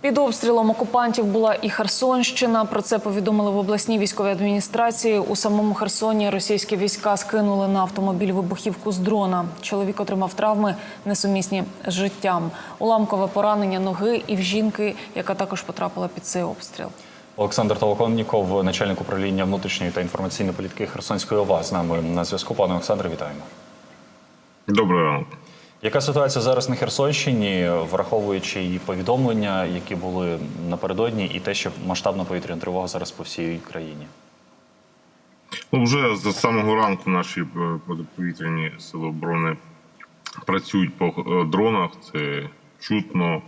Під обстрілом окупантів була і Херсонщина. Про це повідомили в обласній військовій адміністрації. У самому Херсоні російські війська скинули на автомобіль вибухівку з дрона. Чоловік отримав травми несумісні з життям. Уламкове поранення ноги і в жінки, яка також потрапила під цей обстріл. Олександр Толоконніков, начальник управління внутрішньої та інформаційної політики Херсонської ОВА, з нами на зв'язку. Пане Олександре, вітаємо. Доброго ранку. Яка ситуація зараз на Херсонщині, враховуючи і повідомлення, які були напередодні, і те, що масштабна повітряна тривога зараз по всій країні? Ну, вже з самого ранку наші е, протиповітряні сили оборони працюють по е, дронах. Це чутно.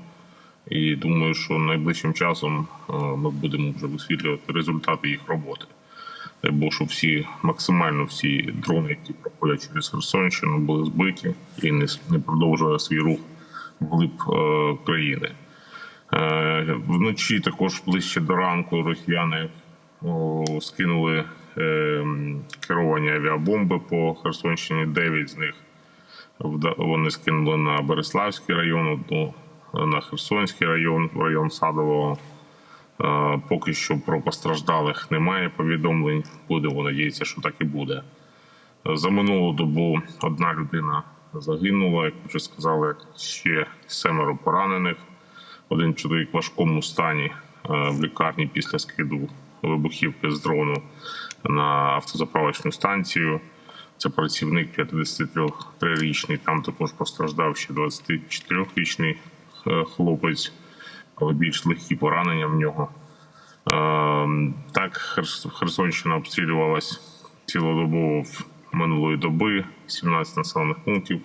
І думаю, що найближчим часом е, ми будемо вже висвітлювати результати їх роботи. Дай Бог, щоб всі максимально всі дрони, які проходять через Херсонщину, були збиті і не, не продовжували свій рух вглиб е, країни. Е, Вночі також ближче до ранку росіяни о, скинули е, керовані авіабомби по Херсонщині. Дев'ять з них вони скинули на Береславський район, одну на Херсонський район, район Садового. Е, Поки що про постраждалих немає повідомлень. Будемо надіятися, що так і буде. За минулу добу одна людина загинула, як вже сказали, ще семеро поранених. Один чоловік в важкому стані е, в лікарні після скиду вибухівки з дрону на автозаправочну станцію. Це працівник 53-річний. Там також постраждав ще 24-річний е, хлопець, але більш легкі поранення в нього. Е, Так, Херс- Херсонщина обстрілювалась цілодобово в минулої доби, 17 населених пунктів.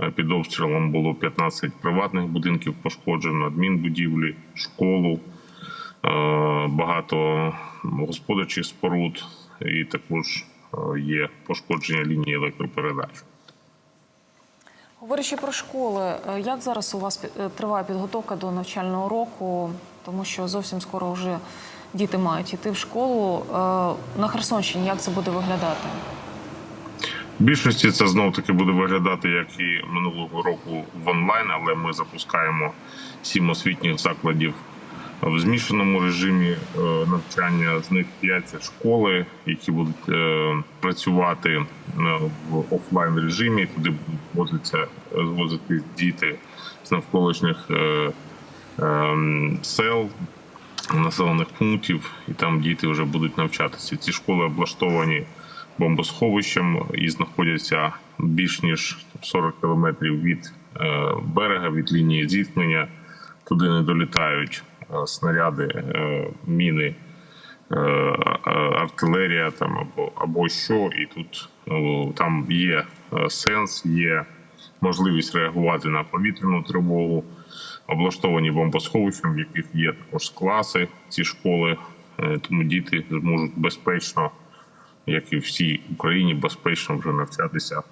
Е, Під обстрілом було 15 приватних будинків пошкоджено, адмінбудівлі, школу, е, багато господарчих споруд, і також є пошкодження лінії електропередач. Говорячи про школи, е, як зараз у вас е, триває підготовка до навчального року, тому що зовсім скоро вже діти мають йти в школу. Е, На Херсонщині як це буде виглядати? В більшості це знов таки буде виглядати як і минулого року в онлайн, але ми запускаємо сім освітніх закладів в змішаному режимі е, навчання. З них п'ять школи, які будуть е, працювати е, в офлайн режимі. Туди будуть звозити діти з навколишніх сел, населених пунктів, і там діти вже будуть навчатися. Ці школи облаштовані бомбосховищем і знаходяться більш ніж 40 кілометрів від берега, від лінії зіткнення. Туди не долітають снаряди, е, міни, е, артилерія там або, або що. І тут ну, там є е, сенс, є можливість реагувати на повітряну тривогу, облаштовані бомбосховищем, в яких є також класи ці школи, Е, тому діти зможуть безпечно, як і всій Україні, безпечно вже навчатися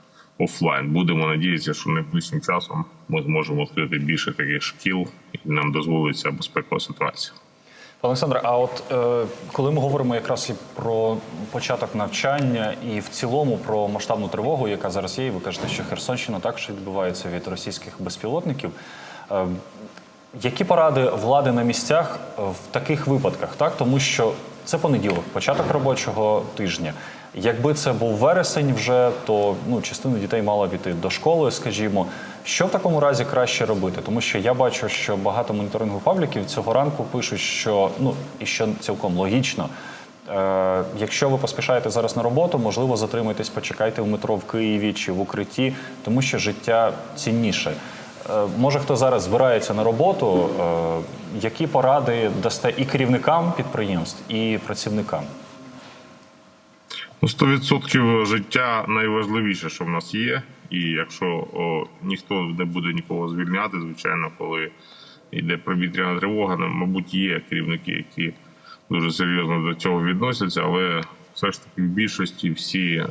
офлайн. Будемо надіятися, що найближчим часом ми зможемо відкрити більше таких шкіл, і нам дозволиться безпекова ситуація. Пане Олександре, а от е, коли ми говоримо якраз і про початок навчання, і в цілому про масштабну тривогу, яка зараз є, і ви кажете, що Херсонщина також відбувається від російських безпілотників. Е, які поради влади на місцях в таких випадках? Так, тому що це понеділок, початок робочого тижня. Якби це був вересень вже, то ну, частина дітей мала піти до школи, скажімо. Що в такому разі краще робити? Тому що я бачу, що багато моніторингових пабліків цього ранку пишуть, що ну і що цілком логічно. Е, якщо ви поспішаєте зараз на роботу, можливо, затримайтесь, почекайте в метро в Києві чи в укритті, тому що життя цінніше. Е, може, хто зараз збирається на роботу, е, які поради дасте і керівникам підприємств, і працівникам? Ну, 100% життя найважливіше, що в нас є. І якщо о, ніхто не буде нікого звільняти, звичайно, коли йде повітряна тривога, ну, мабуть, є керівники, які дуже серйозно до цього відносяться, але все ж таки в більшості всі е,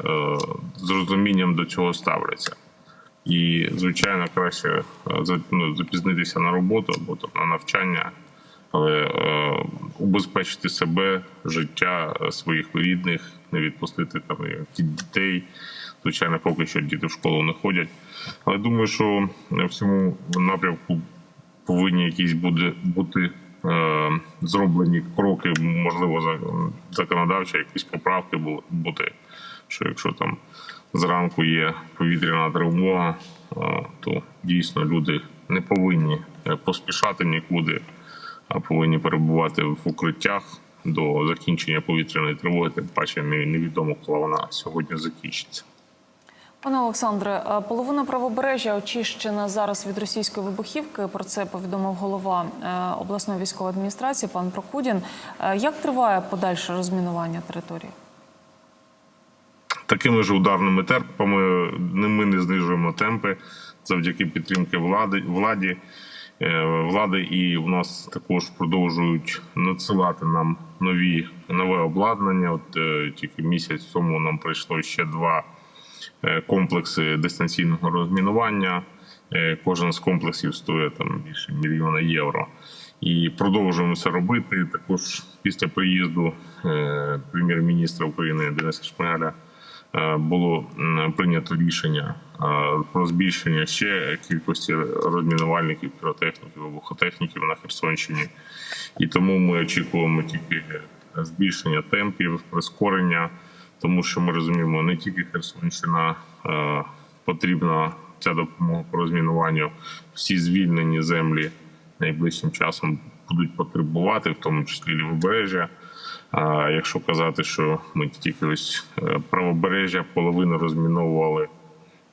з розумінням до цього ставляться. І, звичайно, краще е, ну, запізнитися на роботу або там, на навчання, але е, убезпечити себе, життя е, своїх рідних, не відпустити там дітей. Звичайно, поки що діти в школу не ходять. Але думаю, що в цьому напрямку повинні якісь буде бути е, зроблені кроки, можливо, законодавчі, якісь поправки бу- бути. Що якщо там зранку є повітряна тривога, е, то дійсно люди не повинні е, поспішати нікуди, а повинні перебувати в укриттях до закінчення повітряної тривоги. Тим паче не- невідомо, коли вона сьогодні закінчиться. Пане Олександре, половина правобережжя очищена зараз від російської вибухівки. Про це повідомив голова е, обласної військової адміністрації пан Прокудін. Е, Як триває подальше розмінування території? такими ж ударними темпами не- ми не знижуємо темпи завдяки підтримки влади владі. Е, Влади і в нас також продовжують надсилати нам нові нове обладнання. От е, тільки місяць тому нам прийшло ще два е, комплекси дистанційного розмінування. Кожен з комплексів стоїть там більше мільйона євро. І продовжуємо це робити. Також після приїзду прем'єр-міністра України Дениса Шмигаля було прийнято рішення е, про збільшення ще кількості розмінувальників, піротехніків, вибухотехніків на Херсонщині. І тому ми очікуємо тільки збільшення темпів, прискорення, тому що ми розуміємо, не тільки Херсонщина е, потрібна ця допомога по розмінуванню. Всі звільнені землі найближчим часом будуть потребувати, в тому числі лівобережжя. А якщо казати, що ми тільки ось е, правобережжя половину розміновували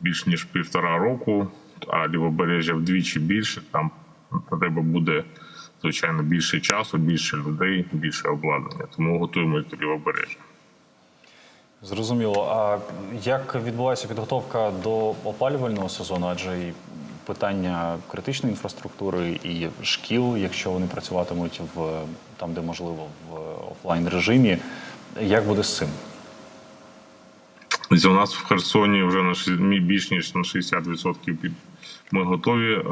більш ніж півтора року, а лівобережжя вдвічі більше, там треба буде звичайно більше часу, більше людей, більше обладнання. Тому готуємо до лівобережжя. Зрозуміло. А як відбувається підготовка до опалювального сезону? Адже і питання критичної інфраструктури і шкіл, якщо вони працюватимуть в там, де можливо, в офлайн режимі. Як буде з цим? У нас в Херсоні вже на більш ніж на 60% під ми готові.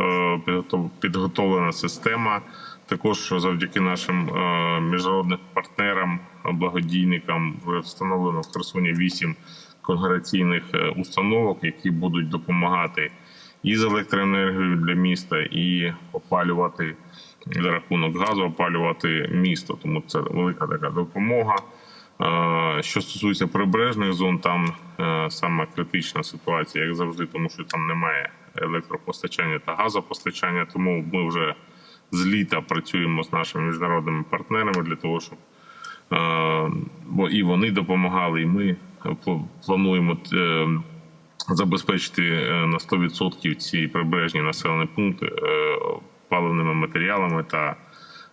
е, Підготовлена система. Також завдяки нашим е, міжнародним партнерам, благодійникам вже встановлено в Херсоні 8 конгрегаційних е, установок, які будуть допомагати і з електроенергією для міста, і опалювати за рахунок газу, опалювати місто. Тому це велика така допомога. Що стосується прибережних зон, там е, саме критична ситуація, як завжди, тому що там немає електропостачання та газопостачання. Тому ми вже з літа працюємо з нашими міжнародними партнерами для того, щоб е, бо і вони допомагали, і ми плануємо е, забезпечити е, на 100% ці прибережні населені пункти е, паливними матеріалами та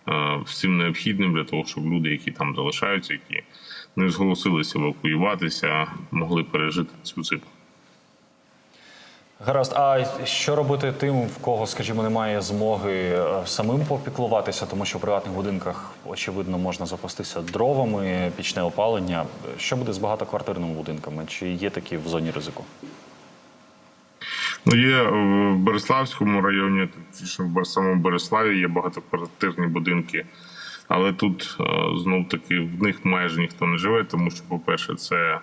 е, всім необхідним для того, щоб люди, які там залишаються, які не зголосилися евакуюватися, могли пережити цю зиму. Гаразд, а що робити тим, в кого, скажімо, немає змоги самим попіклуватися, тому що в приватних будинках, очевидно, можна запастися дровами, пічне опалення. Що буде з багатоквартирними будинками? Чи є такі в зоні ризику? Ну, є в Береславському районі, точніше, в самому Береславі є багатоквартирні будинки, але тут знов таки в них майже ніхто не живе, тому що, по-перше, це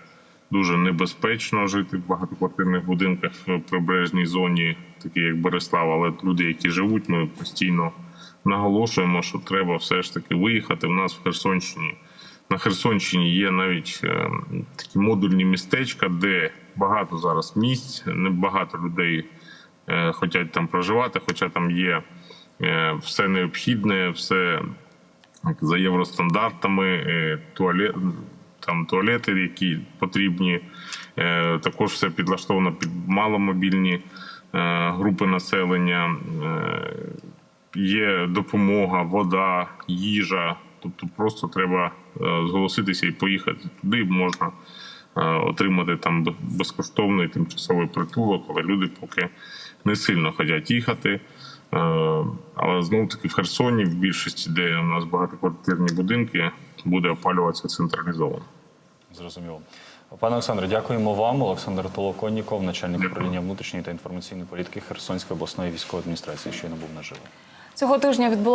дуже небезпечно жити в багатоквартирних будинках в прибережній зоні, такі як Береслав. Але люди, які живуть, ми постійно наголошуємо, що треба все ж таки виїхати. У нас в Херсонщині на Херсонщині є навіть е, такі модульні містечка, де багато зараз місць, небагато людей е, хочуть там проживати, хоча там є е, все необхідне, все як за євростандартами, е, туалет, там туалети, які потрібні. Е, Також все підлаштовано під маломобільні е, групи населення. Е, Є допомога, вода, їжа. Тобто просто треба е, зголоситися і поїхати туди. Можна отримати там безкоштовний тимчасовий притулок, але люди поки не сильно хочуть їхати. Е, Але знову таки в Херсоні, в більшості, де у нас багатоквартирні будинки, буде опалюватися централізовано. Зрозуміло. Пане Олександре, дякуємо вам. Олександр Толоконніков, начальник управління внутрішньої та інформаційної політики Херсонської обласної військової адміністрації, щойно був наживо. Цього тижня відбула